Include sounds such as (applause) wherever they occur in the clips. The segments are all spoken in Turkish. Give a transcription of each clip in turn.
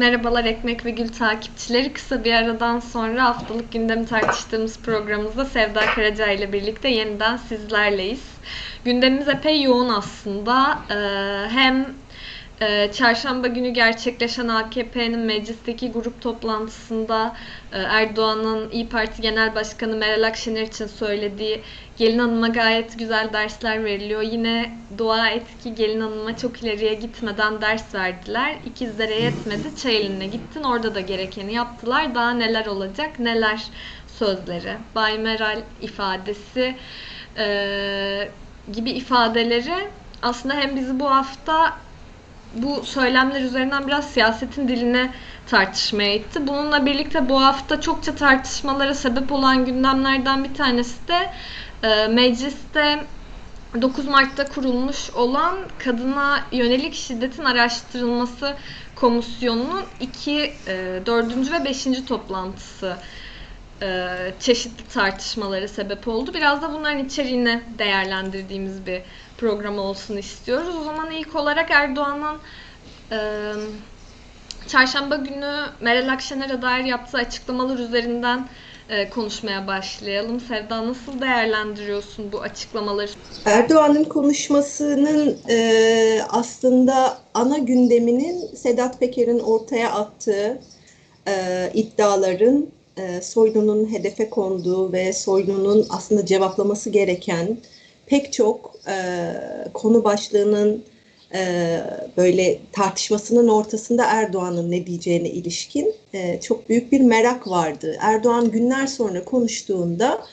Merhabalar Ekmek ve Gül takipçileri. Kısa bir aradan sonra haftalık gündemi tartıştığımız programımızda Sevda Karaca ile birlikte yeniden sizlerleyiz. Gündemimiz epey yoğun aslında. Ee, hem ee, çarşamba günü gerçekleşen AKP'nin meclisteki grup toplantısında e, Erdoğan'ın İyi Parti Genel Başkanı Meral Akşener için söylediği gelin hanıma gayet güzel dersler veriliyor. Yine dua et ki gelin hanıma çok ileriye gitmeden ders verdiler. İkizlere yetmedi. Çayeli'ne gittin. Orada da gerekeni yaptılar. Daha neler olacak neler sözleri. Bay Meral ifadesi e, gibi ifadeleri aslında hem bizi bu hafta bu söylemler üzerinden biraz siyasetin diline tartışmaya itti. Bununla birlikte bu hafta çokça tartışmalara sebep olan gündemlerden bir tanesi de e, mecliste 9 Mart'ta kurulmuş olan kadına yönelik şiddetin araştırılması komisyonunun 2, 4. ve 5. toplantısı e, çeşitli tartışmalara sebep oldu. Biraz da bunların içeriğini değerlendirdiğimiz bir program olsun istiyoruz. O zaman ilk olarak Erdoğan'ın e, çarşamba günü Meral Akşener'e dair yaptığı açıklamalar üzerinden e, konuşmaya başlayalım. Sevda nasıl değerlendiriyorsun bu açıklamaları? Erdoğan'ın konuşmasının e, aslında ana gündeminin Sedat Peker'in ortaya attığı e, iddiaların e, Soylu'nun hedefe konduğu ve Soylu'nun aslında cevaplaması gereken pek çok e, konu başlığının e, böyle tartışmasının ortasında Erdoğan'ın ne diyeceğine ilişkin e, çok büyük bir merak vardı. Erdoğan günler sonra konuştuğunda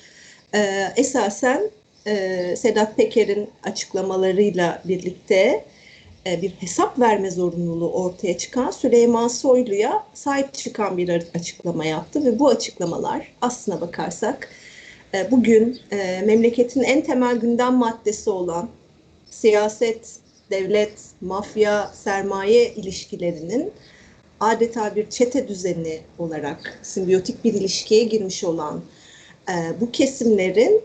e, esasen e, Sedat Peker'in açıklamalarıyla birlikte e, bir hesap verme zorunluluğu ortaya çıkan Süleyman Soylu'ya sahip çıkan bir açıklama yaptı ve bu açıklamalar aslına bakarsak e, bugün e, memleketin en temel gündem maddesi olan siyaset, devlet, mafya, sermaye ilişkilerinin adeta bir çete düzeni olarak simbiyotik bir ilişkiye girmiş olan bu kesimlerin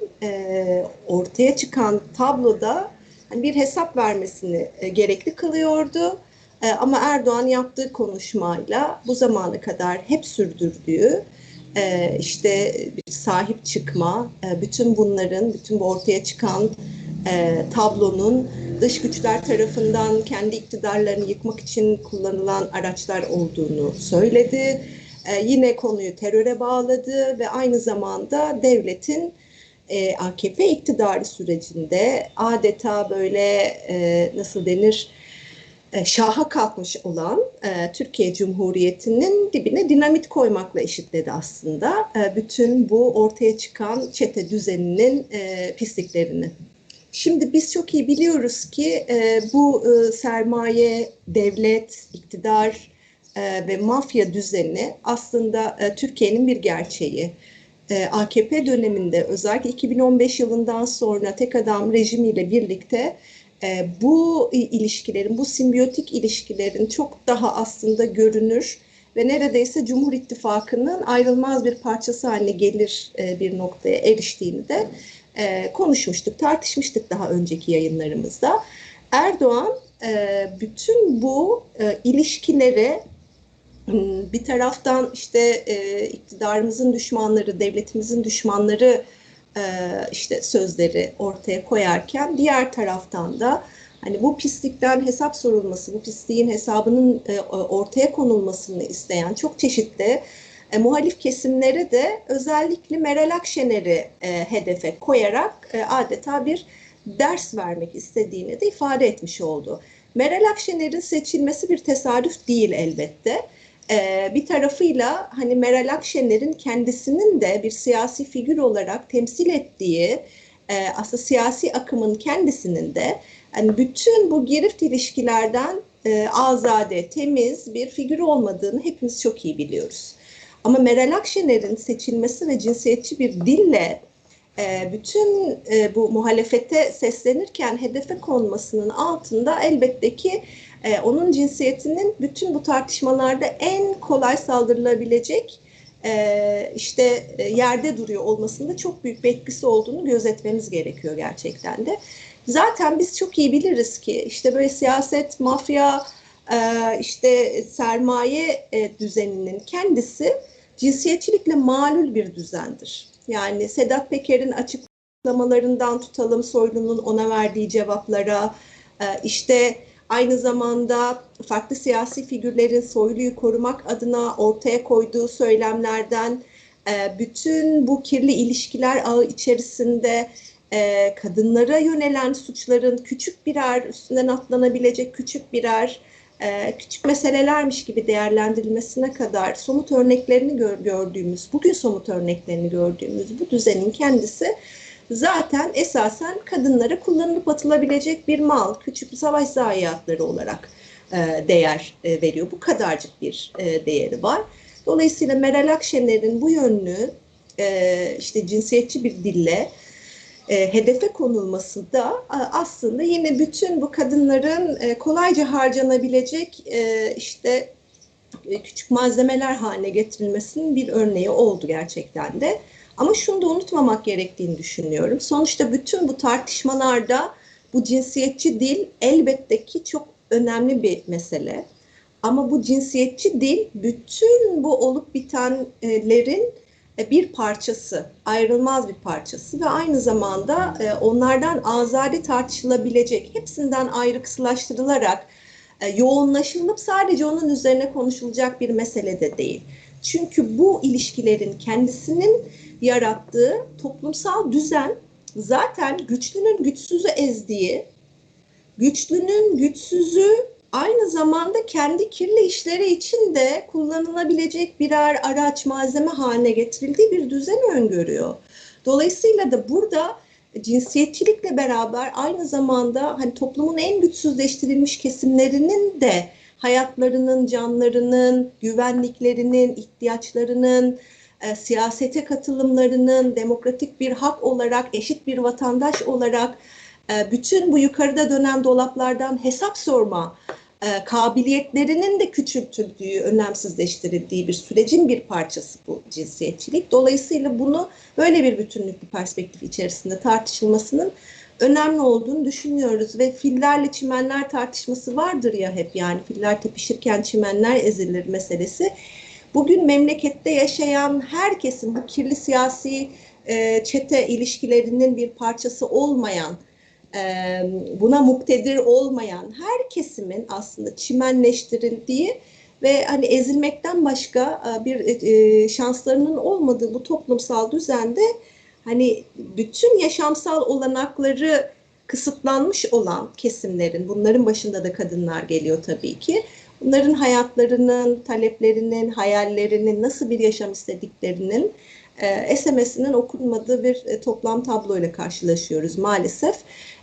ortaya çıkan tabloda hani bir hesap vermesini e, gerekli kılıyordu. E, ama Erdoğan yaptığı konuşmayla bu zamana kadar hep sürdürdüğü e, işte bir sahip çıkma, e, bütün bunların, bütün bu ortaya çıkan e, tablonun dış güçler tarafından kendi iktidarlarını yıkmak için kullanılan araçlar olduğunu söyledi. E, yine konuyu teröre bağladı ve aynı zamanda devletin e, AKP iktidarı sürecinde adeta böyle nasıl denir şaha kalkmış olan e, Türkiye Cumhuriyeti'nin dibine dinamit koymakla eşitledi aslında e, bütün bu ortaya çıkan çete düzeninin e, pisliklerini. Şimdi biz çok iyi biliyoruz ki e, bu e, sermaye, devlet, iktidar e, ve mafya düzeni aslında e, Türkiye'nin bir gerçeği. E, AKP döneminde özellikle 2015 yılından sonra tek adam rejimiyle birlikte e, bu ilişkilerin, bu simbiyotik ilişkilerin çok daha aslında görünür ve neredeyse Cumhur İttifakı'nın ayrılmaz bir parçası haline gelir e, bir noktaya eriştiğini de konuşmuştuk, tartışmıştık daha önceki yayınlarımızda. Erdoğan bütün bu ilişkileri Hmm, bir taraftan işte e, iktidarımızın düşmanları, devletimizin düşmanları e, işte sözleri ortaya koyarken diğer taraftan da hani bu pislikten hesap sorulması, bu pisliğin hesabının e, ortaya konulmasını isteyen çok çeşitli e, muhalif kesimlere de özellikle Meral Akşener'i e, hedefe koyarak e, adeta bir ders vermek istediğini de ifade etmiş oldu. Meral Akşener'in seçilmesi bir tesadüf değil elbette e, bir tarafıyla hani Meral Akşener'in kendisinin de bir siyasi figür olarak temsil ettiği e, aslında siyasi akımın kendisinin de hani bütün bu girift ilişkilerden e, azade, temiz bir figür olmadığını hepimiz çok iyi biliyoruz. Ama Meral Akşener'in seçilmesi ve cinsiyetçi bir dille e, bütün e, bu muhalefete seslenirken hedefe konmasının altında elbette ki e, onun cinsiyetinin bütün bu tartışmalarda en kolay saldırılabilecek e, işte e, yerde duruyor olmasında çok büyük bir etkisi olduğunu gözetmemiz gerekiyor gerçekten de. Zaten biz çok iyi biliriz ki işte böyle siyaset, mafya, e, işte sermaye e, düzeninin kendisi cinsiyetçilikle malul bir düzendir. Yani Sedat Peker'in açıklamalarından tutalım Soylu'nun ona verdiği cevaplara, işte aynı zamanda farklı siyasi figürlerin Soylu'yu korumak adına ortaya koyduğu söylemlerden e, bütün bu kirli ilişkiler ağı içerisinde e, kadınlara yönelen suçların küçük birer üstünden atlanabilecek küçük birer e, küçük meselelermiş gibi değerlendirilmesine kadar somut örneklerini gör, gördüğümüz, bugün somut örneklerini gördüğümüz bu düzenin kendisi zaten esasen kadınlara kullanılıp atılabilecek bir mal, küçük savaş zayiatları olarak e, değer e, veriyor. Bu kadarcık bir e, değeri var. Dolayısıyla Meral Akşener'in bu yönlü e, işte cinsiyetçi bir dille e, hedefe konulması da aslında yine bütün bu kadınların e, kolayca harcanabilecek e, işte e, küçük malzemeler haline getirilmesinin bir örneği oldu gerçekten de. Ama şunu da unutmamak gerektiğini düşünüyorum. Sonuçta bütün bu tartışmalarda bu cinsiyetçi dil elbette ki çok önemli bir mesele. Ama bu cinsiyetçi dil bütün bu olup bitenlerin e, bir parçası, ayrılmaz bir parçası ve aynı zamanda e, onlardan azade tartışılabilecek, hepsinden ayrı kısılaştırılarak e, yoğunlaşılıp sadece onun üzerine konuşulacak bir mesele de değil. Çünkü bu ilişkilerin kendisinin yarattığı toplumsal düzen zaten güçlünün güçsüzü ezdiği, güçlünün güçsüzü aynı zamanda kendi kirli işleri için de kullanılabilecek birer araç malzeme haline getirildiği bir düzen öngörüyor. Dolayısıyla da burada cinsiyetçilikle beraber aynı zamanda hani toplumun en güçsüzleştirilmiş kesimlerinin de hayatlarının, canlarının, güvenliklerinin, ihtiyaçlarının, e, siyasete katılımlarının demokratik bir hak olarak, eşit bir vatandaş olarak e, bütün bu yukarıda dönen dolaplardan hesap sorma e, kabiliyetlerinin de küçültüldüğü, önemsizleştirildiği bir sürecin bir parçası bu cinsiyetçilik. Dolayısıyla bunu böyle bir bütünlük bir perspektif içerisinde tartışılmasının önemli olduğunu düşünüyoruz ve fillerle çimenler tartışması vardır ya hep yani filler tepişirken çimenler ezilir meselesi. Bugün memlekette yaşayan herkesin bu kirli siyasi e, çete ilişkilerinin bir parçası olmayan buna muktedir olmayan her kesimin aslında çimenleştirildiği ve hani ezilmekten başka bir şanslarının olmadığı bu toplumsal düzende hani bütün yaşamsal olanakları kısıtlanmış olan kesimlerin, bunların başında da kadınlar geliyor tabii ki. Bunların hayatlarının, taleplerinin, hayallerinin, nasıl bir yaşam istediklerinin e, SMS'inin okunmadığı bir e, toplam tabloyla karşılaşıyoruz maalesef.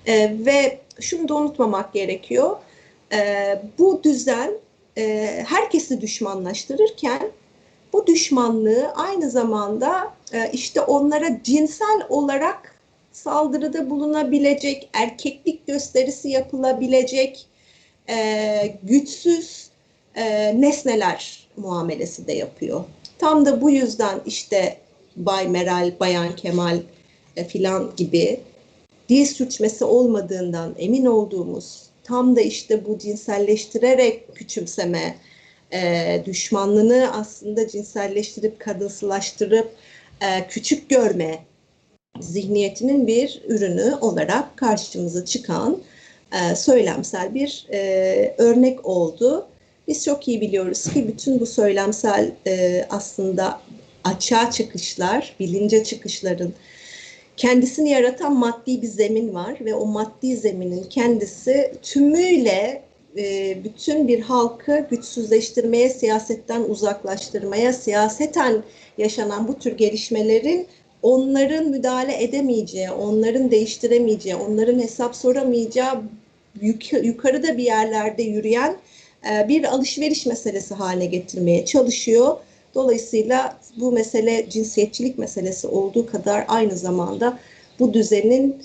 E, ve şunu da unutmamak gerekiyor. E, bu düzen e, herkesi düşmanlaştırırken bu düşmanlığı aynı zamanda e, işte onlara cinsel olarak saldırıda bulunabilecek, erkeklik gösterisi yapılabilecek e, güçsüz e, nesneler muamelesi de yapıyor. Tam da bu yüzden işte Bay Meral, Bayan Kemal filan gibi dil sürçmesi olmadığından emin olduğumuz tam da işte bu cinselleştirerek küçümseme, e, düşmanlığını aslında cinselleştirip kadınsılaştırıp e, küçük görme zihniyetinin bir ürünü olarak karşımıza çıkan e, söylemsel bir e, örnek oldu. Biz çok iyi biliyoruz ki bütün bu söylemsel e, aslında açığa çıkışlar, bilince çıkışların kendisini yaratan maddi bir zemin var ve o maddi zeminin kendisi tümüyle e, bütün bir halkı güçsüzleştirmeye, siyasetten uzaklaştırmaya, siyaseten yaşanan bu tür gelişmelerin onların müdahale edemeyeceği, onların değiştiremeyeceği, onların hesap soramayacağı yuk yukarıda bir yerlerde yürüyen e, bir alışveriş meselesi haline getirmeye çalışıyor. Dolayısıyla bu mesele cinsiyetçilik meselesi olduğu kadar aynı zamanda bu düzenin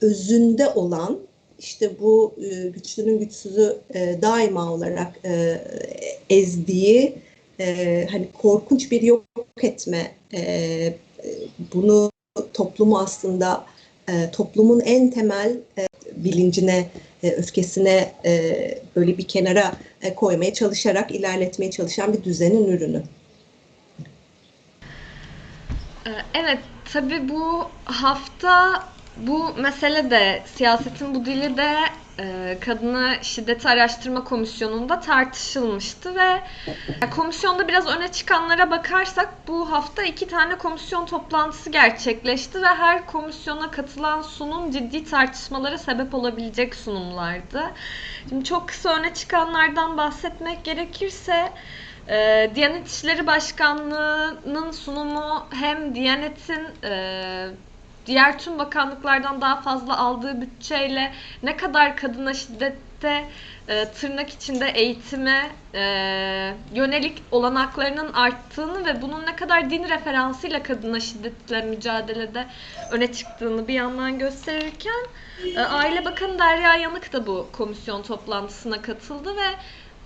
özünde olan işte bu e, güçlünün güçsüzü e, daima olarak e, ezdiği e, hani korkunç bir yok etme bunu toplumu aslında toplumun en temel bilincine öfkesine böyle bir kenara koymaya çalışarak ilerletmeye çalışan bir düzenin ürünü. Evet, tabii bu hafta bu mesele de siyasetin bu dili de e, Kadına Şiddeti Araştırma Komisyonu'nda tartışılmıştı ve komisyonda biraz öne çıkanlara bakarsak bu hafta iki tane komisyon toplantısı gerçekleşti ve her komisyona katılan sunum ciddi tartışmalara sebep olabilecek sunumlardı. Şimdi çok kısa öne çıkanlardan bahsetmek gerekirse e, Diyanet İşleri Başkanlığı'nın sunumu hem Diyanet'in e, diğer tüm bakanlıklardan daha fazla aldığı bütçeyle ne kadar kadına şiddette e, tırnak içinde eğitime e, yönelik olanaklarının arttığını ve bunun ne kadar din referansıyla kadına şiddetle mücadelede öne çıktığını bir yandan gösterirken e, Aile Bakanı Derya Yanık da bu komisyon toplantısına katıldı ve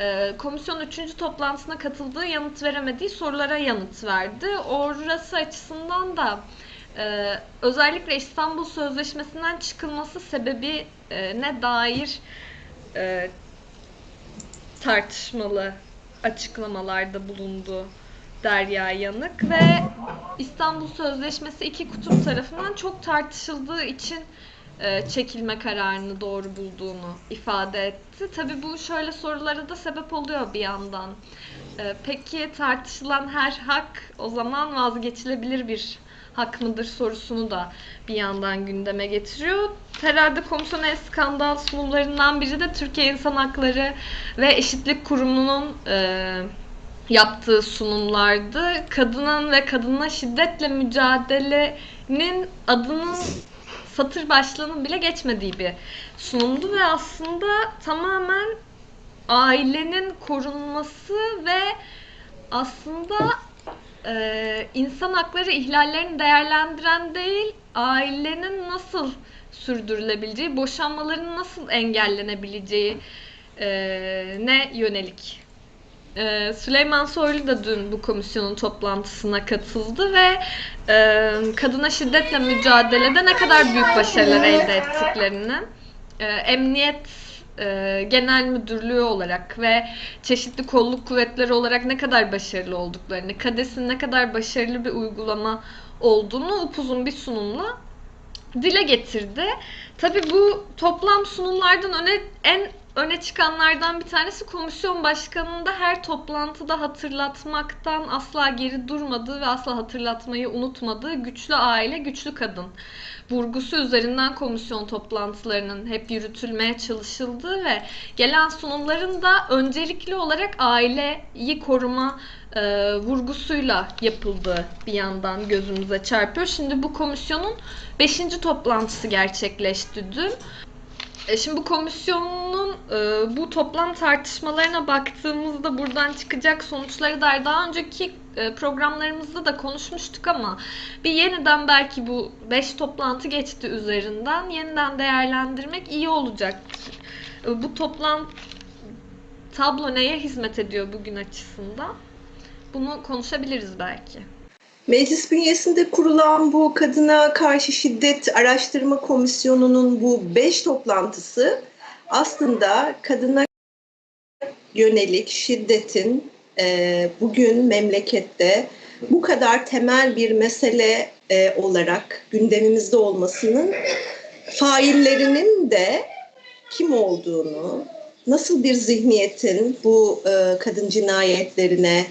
e, komisyon 3. toplantısına katıldığı yanıt veremediği sorulara yanıt verdi. Orası açısından da e, özellikle İstanbul Sözleşmesi'nden çıkılması sebebi e, ne dair e, tartışmalı açıklamalarda bulundu Derya Yanık ve İstanbul Sözleşmesi iki kutup tarafından çok tartışıldığı için e, çekilme kararını doğru bulduğunu ifade etti. Tabii bu şöyle sorulara da sebep oluyor bir yandan. E, Peki tartışılan her hak o zaman vazgeçilebilir bir hak mıdır sorusunu da bir yandan gündeme getiriyor. Herhalde komisyon en skandal sunumlarından biri de Türkiye İnsan Hakları ve Eşitlik Kurumu'nun e, yaptığı sunumlardı. Kadının ve kadına şiddetle mücadelenin adının satır başlığının bile geçmediği bir sunumdu ve aslında tamamen ailenin korunması ve aslında e, insan hakları ihlallerini değerlendiren değil, ailenin nasıl sürdürülebileceği, boşanmaların nasıl engellenebileceği e, ne yönelik. E, Süleyman Soylu da dün bu komisyonun toplantısına katıldı ve e, kadına şiddetle mücadelede ne kadar büyük başarılar elde ettiklerini, e, emniyet e, genel müdürlüğü olarak ve çeşitli kolluk kuvvetleri olarak ne kadar başarılı olduklarını, KADES'in ne kadar başarılı bir uygulama olduğunu upuzun bir sunumla dile getirdi. Tabii bu toplam sunumlardan öne en öne çıkanlardan bir tanesi komisyon başkanının da her toplantıda hatırlatmaktan asla geri durmadığı ve asla hatırlatmayı unutmadığı güçlü aile, güçlü kadın vurgusu üzerinden komisyon toplantılarının hep yürütülmeye çalışıldığı ve gelen sunumların da öncelikli olarak aileyi koruma e, vurgusuyla yapıldığı bir yandan gözümüze çarpıyor. Şimdi bu komisyonun 5. toplantısı gerçekleşti dün. E, Şimdi bu komisyonun e, bu toplam tartışmalarına baktığımızda buradan çıkacak sonuçları dair daha önceki e, programlarımızda da konuşmuştuk ama bir yeniden belki bu 5 toplantı geçti üzerinden yeniden değerlendirmek iyi olacaktır. E, Bu toplam tablo neye hizmet ediyor bugün açısından? Bunu konuşabiliriz belki. Meclis bünyesinde kurulan bu Kadına Karşı Şiddet Araştırma Komisyonu'nun bu beş toplantısı aslında kadına yönelik şiddetin e, bugün memlekette bu kadar temel bir mesele e, olarak gündemimizde olmasının faillerinin de kim olduğunu, nasıl bir zihniyetin bu e, kadın cinayetlerine,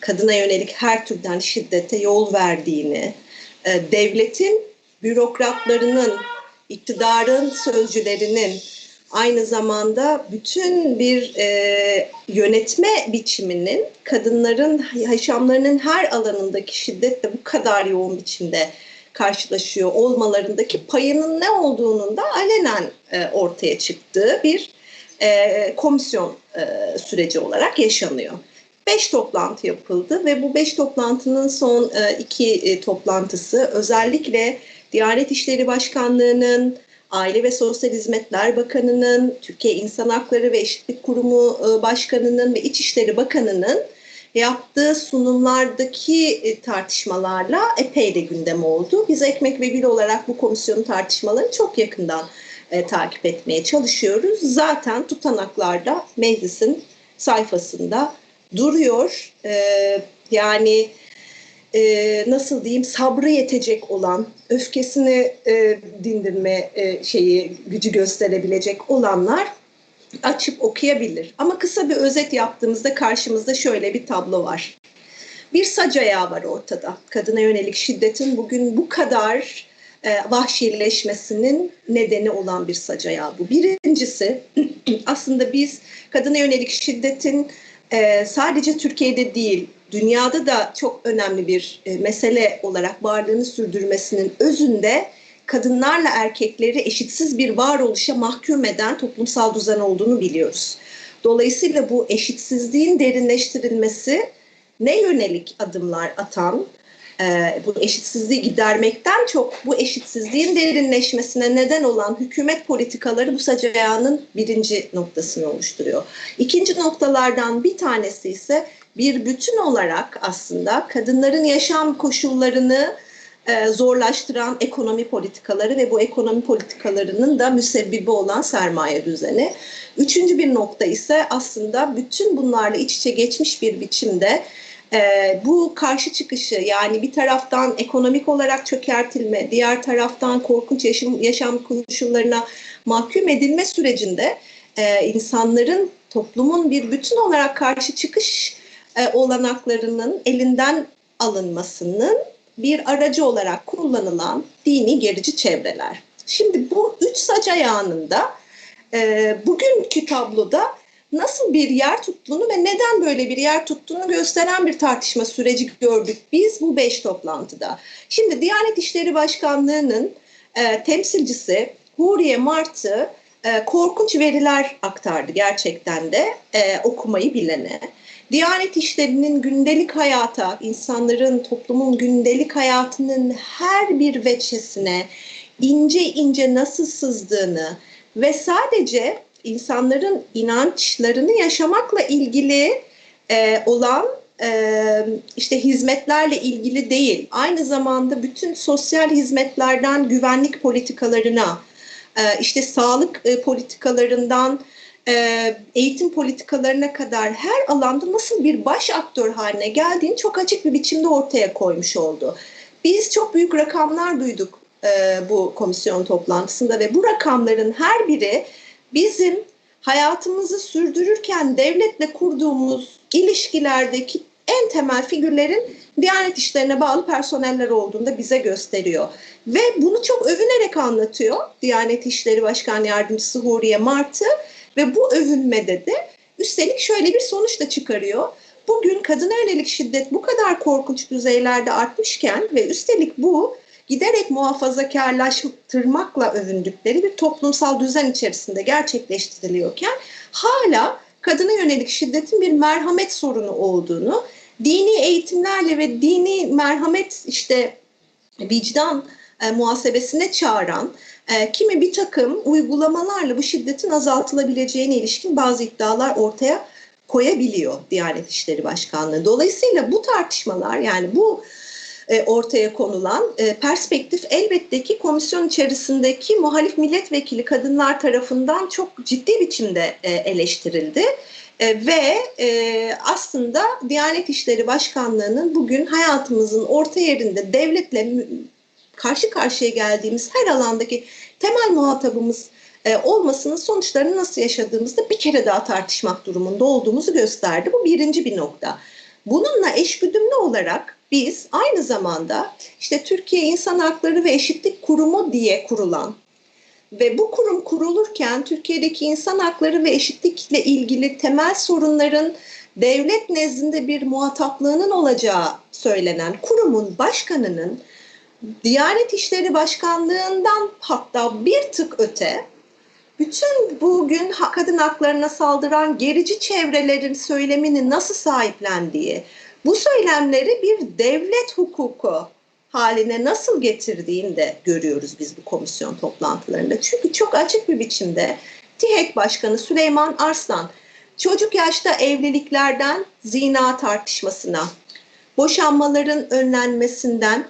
kadına yönelik her türden şiddete yol verdiğini, e, devletin bürokratlarının, iktidarın sözcülerinin aynı zamanda bütün bir e, yönetme biçiminin kadınların yaşamlarının her alanındaki şiddetle bu kadar yoğun biçimde karşılaşıyor olmalarındaki payının ne olduğunun da alenen e, ortaya çıktığı bir komisyon süreci olarak yaşanıyor. Beş toplantı yapıldı ve bu beş toplantının son e, iki e, toplantısı özellikle Diyanet İşleri Başkanlığı'nın, Aile ve Sosyal Hizmetler Bakanı'nın, Türkiye İnsan Hakları ve Eşitlik Kurumu e, Başkanı'nın ve İçişleri Bakanı'nın yaptığı sunumlardaki e, tartışmalarla epey de gündem oldu. Biz Ekmek ve Gül olarak bu komisyonun tartışmalarını çok yakından e, takip etmeye çalışıyoruz. Zaten tutanaklarda meclisin sayfasında duruyor. E, yani e, nasıl diyeyim sabrı yetecek olan, öfkesini e, dindirme e, şeyi gücü gösterebilecek olanlar açıp okuyabilir. Ama kısa bir özet yaptığımızda karşımızda şöyle bir tablo var. Bir sac ayağı var ortada. Kadına yönelik şiddetin bugün bu kadar e, vahşileşmesinin nedeni olan bir sac ayağı bu. Birincisi (clears throat) aslında biz kadına yönelik şiddetin e, sadece Türkiye'de değil dünyada da çok önemli bir e, mesele olarak varlığını sürdürmesinin özünde kadınlarla erkekleri eşitsiz bir varoluşa mahkum eden toplumsal düzen olduğunu biliyoruz. Dolayısıyla bu eşitsizliğin derinleştirilmesi ne yönelik adımlar atan, e, bu eşitsizliği gidermekten çok bu eşitsizliğin derinleşmesine neden olan hükümet politikaları bu sacayağının birinci noktasını oluşturuyor. İkinci noktalardan bir tanesi ise bir bütün olarak aslında kadınların yaşam koşullarını e, zorlaştıran ekonomi politikaları ve bu ekonomi politikalarının da müsebbibi olan sermaye düzeni. Üçüncü bir nokta ise aslında bütün bunlarla iç içe geçmiş bir biçimde e, bu karşı çıkışı yani bir taraftan ekonomik olarak çökertilme, diğer taraftan korkunç yaşam, yaşam koşullarına mahkum edilme sürecinde e, insanların toplumun bir bütün olarak karşı çıkış e, olanaklarının elinden alınmasının bir aracı olarak kullanılan dini gerici çevreler. Şimdi bu üç sac ayağının da e, bugünkü tabloda nasıl bir yer tuttuğunu ve neden böyle bir yer tuttuğunu gösteren bir tartışma süreci gördük biz bu beş toplantıda. Şimdi Diyanet İşleri Başkanlığı'nın e, temsilcisi Huriye Martı e, korkunç veriler aktardı gerçekten de e, okumayı bilene. Diyanet işlerinin gündelik hayata, insanların, toplumun gündelik hayatının her bir veçesine ince ince nasıl sızdığını ve sadece insanların inançlarını yaşamakla ilgili e, olan e, işte hizmetlerle ilgili değil, aynı zamanda bütün sosyal hizmetlerden güvenlik politikalarına, e, işte sağlık e, politikalarından e, eğitim politikalarına kadar her alanda nasıl bir baş aktör haline geldiğini çok açık bir biçimde ortaya koymuş oldu. Biz çok büyük rakamlar duyduk e, bu komisyon toplantısında ve bu rakamların her biri bizim hayatımızı sürdürürken devletle kurduğumuz ilişkilerdeki en temel figürlerin Diyanet işlerine bağlı personeller olduğunda bize gösteriyor. Ve bunu çok övünerek anlatıyor Diyanet İşleri Başkan Yardımcısı Huriye Martı ve bu övünmede de üstelik şöyle bir sonuç da çıkarıyor. Bugün kadına yönelik şiddet bu kadar korkunç düzeylerde artmışken ve üstelik bu giderek muhafazakarlaştırmakla övündükleri bir toplumsal düzen içerisinde gerçekleştiriliyorken hala kadına yönelik şiddetin bir merhamet sorunu olduğunu, dini eğitimlerle ve dini merhamet işte vicdan e, muhasebesine çağıran e, kimi bir takım uygulamalarla bu şiddetin azaltılabileceğine ilişkin bazı iddialar ortaya koyabiliyor Diyanet İşleri Başkanlığı. Dolayısıyla bu tartışmalar yani bu e, ortaya konulan e, perspektif elbette ki komisyon içerisindeki muhalif milletvekili kadınlar tarafından çok ciddi biçimde e, eleştirildi. Ve aslında Diyanet İşleri Başkanlığı'nın bugün hayatımızın orta yerinde devletle karşı karşıya geldiğimiz her alandaki temel muhatabımız olmasının sonuçlarını nasıl yaşadığımızda bir kere daha tartışmak durumunda olduğumuzu gösterdi. Bu birinci bir nokta. Bununla eşgüdümlü olarak biz aynı zamanda işte Türkiye İnsan Hakları ve Eşitlik Kurumu diye kurulan ve bu kurum kurulurken Türkiye'deki insan hakları ve eşitlikle ilgili temel sorunların devlet nezdinde bir muhataplığının olacağı söylenen kurumun başkanının Diyanet İşleri Başkanlığından hatta bir tık öte bütün bugün kadın haklarına saldıran gerici çevrelerin söylemini nasıl sahiplendiği, bu söylemleri bir devlet hukuku haline nasıl getirdiğini de görüyoruz biz bu komisyon toplantılarında. Çünkü çok açık bir biçimde TİHEK Başkanı Süleyman Arslan çocuk yaşta evliliklerden zina tartışmasına, boşanmaların önlenmesinden,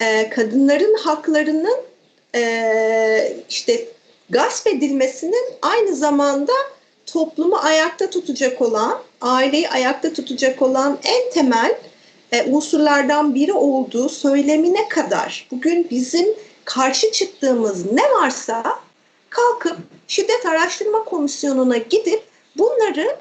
e, kadınların haklarının e, işte gasp edilmesinin aynı zamanda toplumu ayakta tutacak olan, aileyi ayakta tutacak olan en temel e, unsurlardan biri olduğu söylemine kadar bugün bizim karşı çıktığımız ne varsa kalkıp şiddet araştırma komisyonuna gidip bunları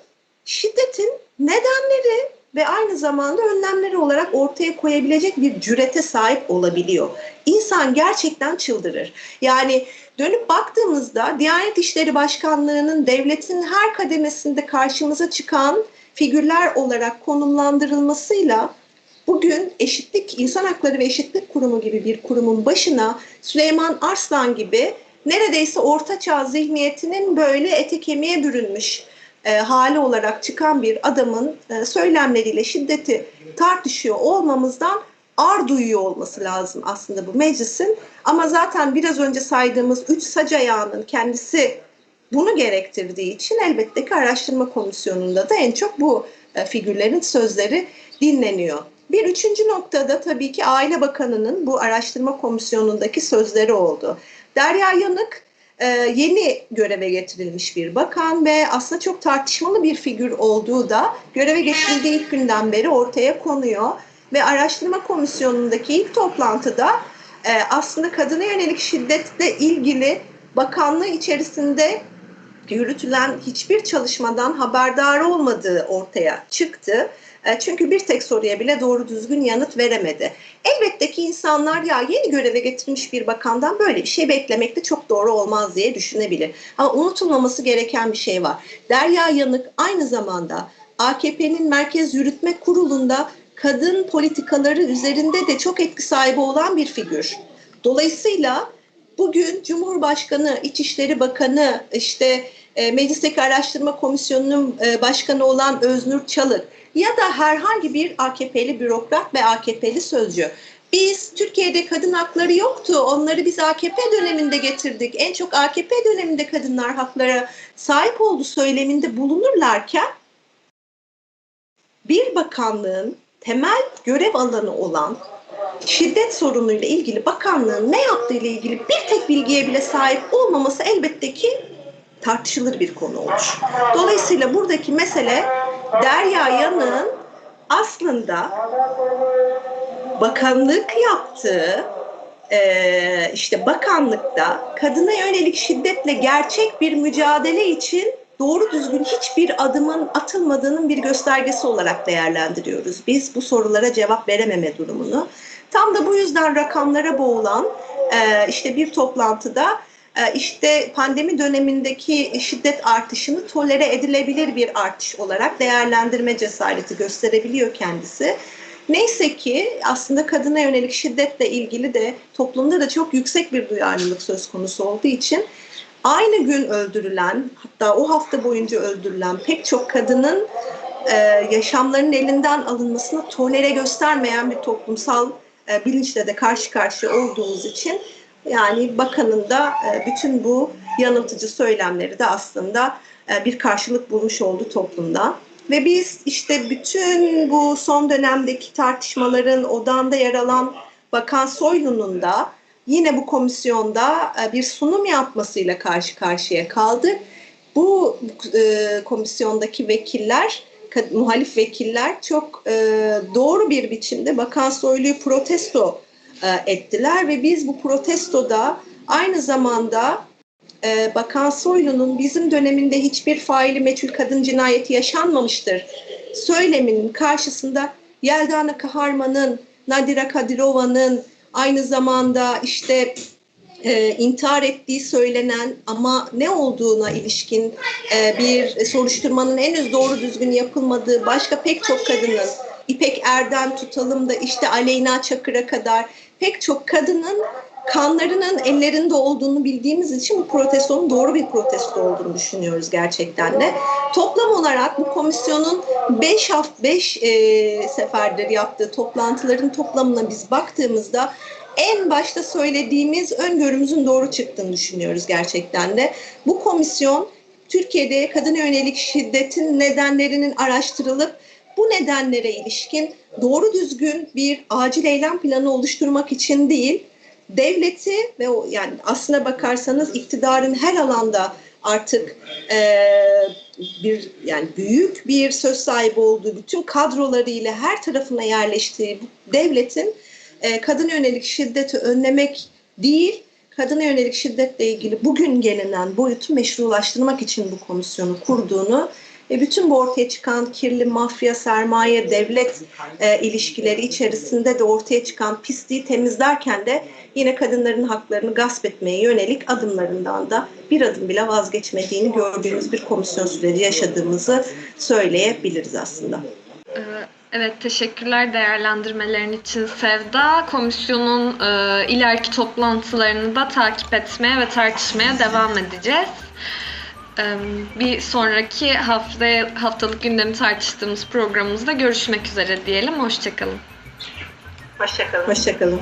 şiddetin nedenleri ve aynı zamanda önlemleri olarak ortaya koyabilecek bir cürete sahip olabiliyor. İnsan gerçekten çıldırır. Yani dönüp baktığımızda Diyanet İşleri Başkanlığı'nın devletin her kademesinde karşımıza çıkan figürler olarak konumlandırılmasıyla bugün Eşitlik, İnsan Hakları ve Eşitlik Kurumu gibi bir kurumun başına Süleyman Arslan gibi neredeyse ortaçağ zihniyetinin böyle ete kemiğe bürünmüş e, hali olarak çıkan bir adamın e, söylemleriyle şiddeti tartışıyor olmamızdan ar duyuyor olması lazım aslında bu meclisin. Ama zaten biraz önce saydığımız üç sac ayağının kendisi bunu gerektirdiği için elbette ki araştırma komisyonunda da en çok bu e, figürlerin sözleri dinleniyor. Bir üçüncü noktada tabii ki Aile Bakanı'nın bu araştırma komisyonundaki sözleri oldu. Derya Yanık e, yeni göreve getirilmiş bir bakan ve aslında çok tartışmalı bir figür olduğu da göreve getirildiği ilk günden beri ortaya konuyor. Ve araştırma komisyonundaki ilk toplantıda e, aslında kadına yönelik şiddetle ilgili bakanlığı içerisinde yürütülen hiçbir çalışmadan haberdar olmadığı ortaya çıktı. E, çünkü bir tek soruya bile doğru düzgün yanıt veremedi. Elbette ki insanlar ya yeni göreve getirilmiş bir bakandan böyle bir şey beklemek de çok doğru olmaz diye düşünebilir. Ama unutulmaması gereken bir şey var. Derya Yanık aynı zamanda AKP'nin Merkez Yürütme Kurulu'nda kadın politikaları üzerinde de çok etki sahibi olan bir figür. Dolayısıyla bugün Cumhurbaşkanı, İçişleri Bakanı, işte e, Meclisteki Araştırma Komisyonu'nun e, başkanı olan Öznur Çalık ya da herhangi bir AKP'li bürokrat ve AKP'li sözcü. Biz Türkiye'de kadın hakları yoktu. Onları biz AKP döneminde getirdik. En çok AKP döneminde kadınlar haklara sahip oldu söyleminde bulunurlarken bir bakanlığın temel görev alanı olan şiddet sorunuyla ilgili bakanlığın ne yaptığı ile ilgili bir tek bilgiye bile sahip olmaması elbette ki tartışılır bir konu olur. Dolayısıyla buradaki mesele Derya Yanık'ın aslında bakanlık yaptığı e, işte bakanlıkta kadına yönelik şiddetle gerçek bir mücadele için doğru düzgün hiçbir adımın atılmadığının bir göstergesi olarak değerlendiriyoruz. Biz bu sorulara cevap verememe durumunu. Tam da bu yüzden rakamlara boğulan e, işte bir toplantıda e, işte pandemi dönemindeki şiddet artışını tolere edilebilir bir artış olarak değerlendirme cesareti gösterebiliyor kendisi. Neyse ki aslında kadına yönelik şiddetle ilgili de toplumda da çok yüksek bir duyarlılık söz konusu olduğu için aynı gün öldürülen hatta o hafta boyunca öldürülen pek çok kadının e, yaşamlarının elinden alınmasını tolere göstermeyen bir toplumsal e, bilinçle de karşı karşıya olduğumuz için yani bakanın da e, bütün bu yanıltıcı söylemleri de aslında e, bir karşılık bulmuş oldu toplumda. Ve biz işte bütün bu son dönemdeki tartışmaların odanda yer alan Bakan Soylu'nun da yine bu komisyonda e, bir sunum yapmasıyla karşı karşıya kaldık. Bu komisyondaki vekiller, muhalif vekiller çok doğru bir biçimde Bakan Soylu'yu protesto e, ettiler ve biz bu protestoda aynı zamanda e, Bakan Soylu'nun bizim döneminde hiçbir faili meçhul kadın cinayeti yaşanmamıştır söyleminin karşısında Yeldana Kaharman'ın, Nadira Kadirova'nın aynı zamanda işte e, intihar ettiği söylenen ama ne olduğuna ilişkin e, bir soruşturmanın henüz doğru düzgün yapılmadığı başka pek çok kadının İpek Erden tutalım da işte Aleyna Çakır'a kadar pek çok kadının kanlarının ellerinde olduğunu bildiğimiz için bu protestonun doğru bir protesto olduğunu düşünüyoruz gerçekten de. Toplam olarak bu komisyonun 5 haft 5 e, seferdir yaptığı toplantıların toplamına biz baktığımızda en başta söylediğimiz öngörümüzün doğru çıktığını düşünüyoruz gerçekten de. Bu komisyon Türkiye'de kadına yönelik şiddetin nedenlerinin araştırılıp bu nedenlere ilişkin doğru düzgün bir acil eylem planı oluşturmak için değil, devleti ve o yani aslına bakarsanız iktidarın her alanda artık e, bir yani büyük bir söz sahibi olduğu bütün kadrolarıyla her tarafına yerleştiği devletin e, kadın yönelik şiddeti önlemek değil kadına yönelik şiddetle ilgili bugün gelinen boyutu meşrulaştırmak için bu komisyonu kurduğunu ve bütün bu ortaya çıkan kirli mafya, sermaye, devlet e, ilişkileri içerisinde de ortaya çıkan pisliği temizlerken de yine kadınların haklarını gasp etmeye yönelik adımlarından da bir adım bile vazgeçmediğini gördüğümüz bir komisyon süreci yaşadığımızı söyleyebiliriz aslında. Ee, Evet, teşekkürler değerlendirmelerin için Sevda. Komisyonun e, ileriki toplantılarını da takip etmeye ve tartışmaya devam edeceğiz. Bir sonraki haftaya haftalık gündemi tartıştığımız programımızda görüşmek üzere diyelim. Hoşçakalın. Hoşçakalın. Hoşçakalın.